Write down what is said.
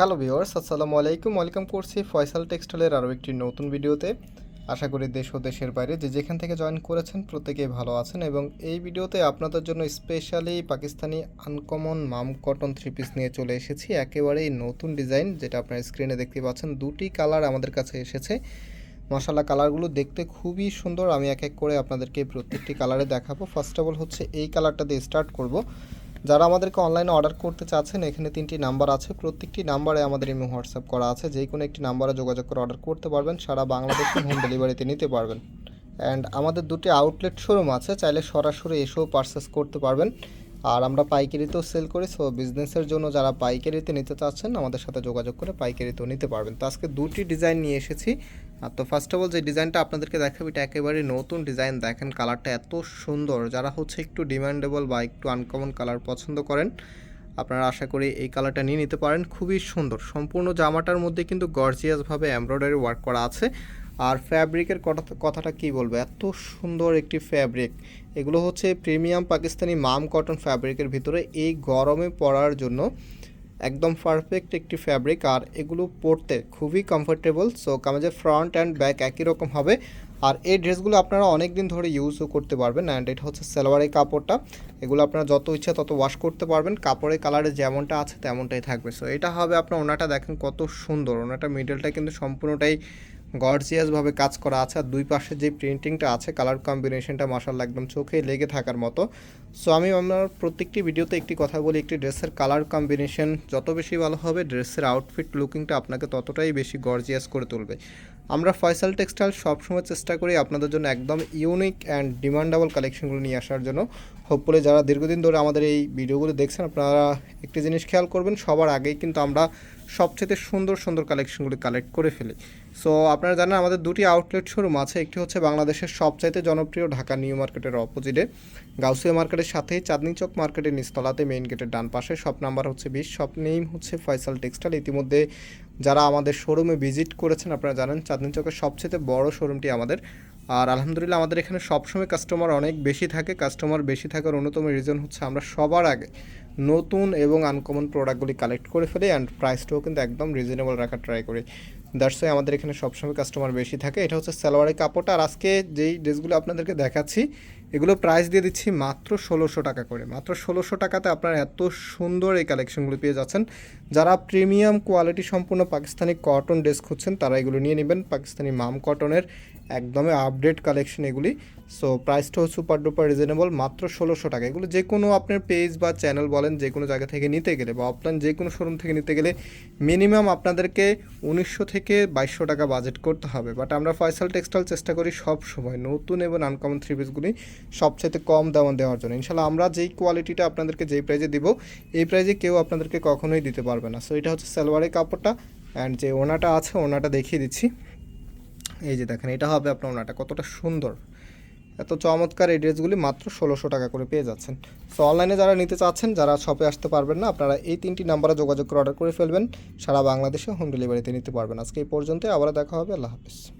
Hello viewers আসসালামু আলাইকুম। Welcome করছি ফয়সাল টেক্সটাইলের আরও একটি নতুন ভিডিওতে। আশা করি দেশ ও দেশের বাইরে যে যেখান থেকে জয়েন করেছেন প্রত্যেকেই ভালো আছেন এবং এই ভিডিওতে আপনাদের জন্য স্পেশালি পাকিস্তানি আনকমন মাম কটন থ্রি পিস নিয়ে চলে এসেছি। একেবারেই নতুন ডিজাইন যেটা আপনার স্ক্রিনে দেখতে পাচ্ছেন। দুটি কালার আমাদের কাছে এসেছে। মশালা কালারগুলো দেখতে খুবই সুন্দর। আমি এক এক করে আপনাদেরকে প্রত্যেকটি কালারে দেখাবো। ফার্স্ট অফ অল হচ্ছে এই কালারটা দিয়ে স্টার্ট করব। যারা আমাদেরকে অনলাইনে অর্ডার করতে চাচ্ছেন, এখানে তিনটি নাম্বার আছে। প্রত্যেকটি নাম্বারে আমাদের ইমো হোয়াটসঅ্যাপ করা আছে। যে কোনো একটি নাম্বারে যোগাযোগ করে অর্ডার করতে পারবেন। সারা বাংলাদেশে হোম ডেলিভারিতে নিতে পারবেন। অ্যান্ড আমাদের দুটি আউটলেট শোরুম আছে। চাইলে সরাসরি এসেও পারচেস করতে পারবেন। আর আমরা পাইকারিতেও সেল করি। সো বিজনেসের জন্য যারা পাইকারিতে নিতে চাচ্ছেন, আমাদের সাথে যোগাযোগ করে পাইকারিতেও নিতে পারবেন। তো আজকে দুটি ডিজাইন নিয়ে এসেছি। তো ফার্স্ট অফ অল যে ডিজাইনটা আপনাদেরকে দেখাবো, এটা একেবারে নতুন ডিজাইন দেখেন কালারটা এত সুন্দর। যারা হচ্ছে একটু ডিমান্ডেবল বা একটু আনকমন কালার পছন্দ করেন, আপনারা আশা করি এই কালারটা নিয়ে নিতে পারেন। খুবই সুন্দর। সম্পূর্ণ জামাটার মধ্যে কিন্তু গর্জিয়াসভাবে এমব্রয়ডারি ওয়ার্ক করা আছে। আর ফ্যাব্রিকের কথা, কথাটা কি বলব? এত সুন্দর একটি ফ্যাব্রিক এগুলো হচ্ছে প্রিমিয়াম পাকিস্তানি মাম কটন ফ্যাব্রিকের ভিতরে এই গরমে পরার জন্য একদম পারফেক্ট একটি ফ্যাব্রিক আর এগুলো পরতে খুবই কমফোর্টেবল সো কামাজের ফ্রন্ট অ্যান্ড ব্যাক একই রকম হবে। আর এই ড্রেসগুলো আপনারা অনেক দিন ধরে ইউজও করতে পারবেন অ্যান্ড এটা হচ্ছে সালোয়ারের কাপড়টা। এগুলো আপনারা যত ইচ্ছা তত ওয়াশ করতে পারবেন, কাপড়ের কালারে যেমনটা আছে তেমনটাই থাকবে। সো এটা হবে আপনার ওনাটা দেখেন কত সুন্দর, ওনাটা মিডলটা কিন্তু সম্পূর্ণটাই গর্জিয়াসভাবে কাজ করা আছে আর দুই পাশে যে প্রিন্টিংটা আছে, কালার কম্বিনেশনটা মাসাল্লাহ একদম চোখে লেগে থাকার মতো। সো আমি আমার প্রত্যেকটি ভিডিওতে একটি কথা বলি, একটি ড্রেসের কালার কম্বিনেশন যত বেশি ভালো হবে, ড্রেসের আউটফিট লুকিংটা আপনাকে ততটাই বেশি গর্জিয়াস করে তুলবে। আমরা ফয়সাল টেক্সটাইল সবসময় চেষ্টা করি আপনাদের জন্য একদম ইউনিক অ্যান্ড ডিমান্ডেবল কালেকশনগুলো নিয়ে আসার জন্য। হোপফুলি যারা দীর্ঘদিন ধরে আমাদের এই ভিডিওগুলো দেখছেন, আপনারা একটি জিনিস খেয়াল করবেন, সবার আগেই কিন্তু আমরা সবচেয়ে সুন্দর সুন্দর কালেকশনগুলি কালেক্ট করে ফেলি। সো আপনারা জানেন আমাদের দুটি আউটলেট শোরুম আছে। একটি হচ্ছে বাংলাদেশের সবচাইতে জনপ্রিয় ঢাকা নিউ মার্কেটের অপোজিটে। গাউসিয়া মার্কেটের সাথেই চাঁদনি চক মার্কেটের নিচতলাতে মেইন গেটের ডান পাশে। শপ নাম্বার হচ্ছে বিশ। শপ নেম হচ্ছে ফয়সাল টেক্সটাইল ইতিমধ্যে যারা আমাদের শোরুমে ভিজিট করেছেন, আপনারা জানেন চাঁদনি চকের সবচেয়ে বড় শোরুমটি আমাদের আর আলহামদুলিল্লাহ আমাদের এখানে সবসময় কাস্টমার অনেক বেশি থাকে। কাস্টমার বেশি থাকার অন্যতম রিজন হচ্ছে আমরা সবার আগে নতুন এবং আনকমন প্রোডাক্টগুলি কালেক্ট করে ফেলি অ্যান্ড প্রাইসটাও কিন্তু একদম রিজনেবল রাখার ট্রাই করি। দ্যাটস আমাদের এখানে সবসময় কাস্টমার বেশি থাকে। এটা হচ্ছে সালোয়ারের কাপড়টা। আর আজকে যেই ড্রেসগুলো আপনাদেরকে দেখাচ্ছি এগুলো প্রাইস দিয়ে দিচ্ছি মাত্র ষোলোশো টাকা করে। মাত্র ষোলোশো টাকাতে আপনারা এত সুন্দর এই কালেকশনগুলো পেয়ে যাচ্ছেন। যারা প্রিমিয়াম কোয়ালিটি সম্পূর্ণ পাকিস্তানি কটন ড্রেস খুঁজছেন, তারা এগুলো নিয়ে নেবেন। পাকিস্তানি মাম কটনের একদমই আপডেট কালেকশন এগুলি। সো প্রাইসটাও সুপার ডুপার রিজনেবল মাত্র ষোলোশো টাকা। এগুলো যে কোনো আপনার পেজ বা চ্যানেল বলেন, যে কোনো জায়গা থেকে নিতে গেলে বা অফলাইন যে কোনো শোরুম থেকে নিতে গেলে মিনিমাম আপনাদেরকে উনিশশো থেকে বাইশশো টাকা বাজেট করতে হবে। বাট আমরা ফয়সাল টেক্সটাইল চেষ্টা করি সব সময়। নতুন এবং আনকমন থ্রি পিসগুলি সবচেয়ে কম দামে দেওয়ার জন্য। ইনশাল্লাহ আমরা যেই কোয়ালিটিটা আপনাদেরকে যেই প্রাইজে দিব, এই প্রাইজে কেউ আপনাদেরকে কখনোই দিতে পারবে না। সো এটা হচ্ছে সালোয়ারের কাপড়টা অ্যান্ড যে ওনাটা আছে, ওনাটা দেখিয়ে দিচ্ছি। এই যে দেখেন, এটা হবে আপনার ওনাটা। কতটা সুন্দর। এত চমৎকার এই ড্রেসগুলি মাত্র ষোলোশো টাকা করে পেয়ে যাচ্ছেন। সো অনলাইনে যারা নিতে চাচ্ছেন, যারা শপে আসতে পারবেন না, আপনারা এই তিনটি নাম্বারে যোগাযোগ করে অর্ডার করে ফেলবেন। সারা বাংলাদেশে হোম ডেলিভারিতে নিতে পারবেন। আজকে এই পর্যন্ত আবার দেখা হবে। আল্লাহ হাফিজ।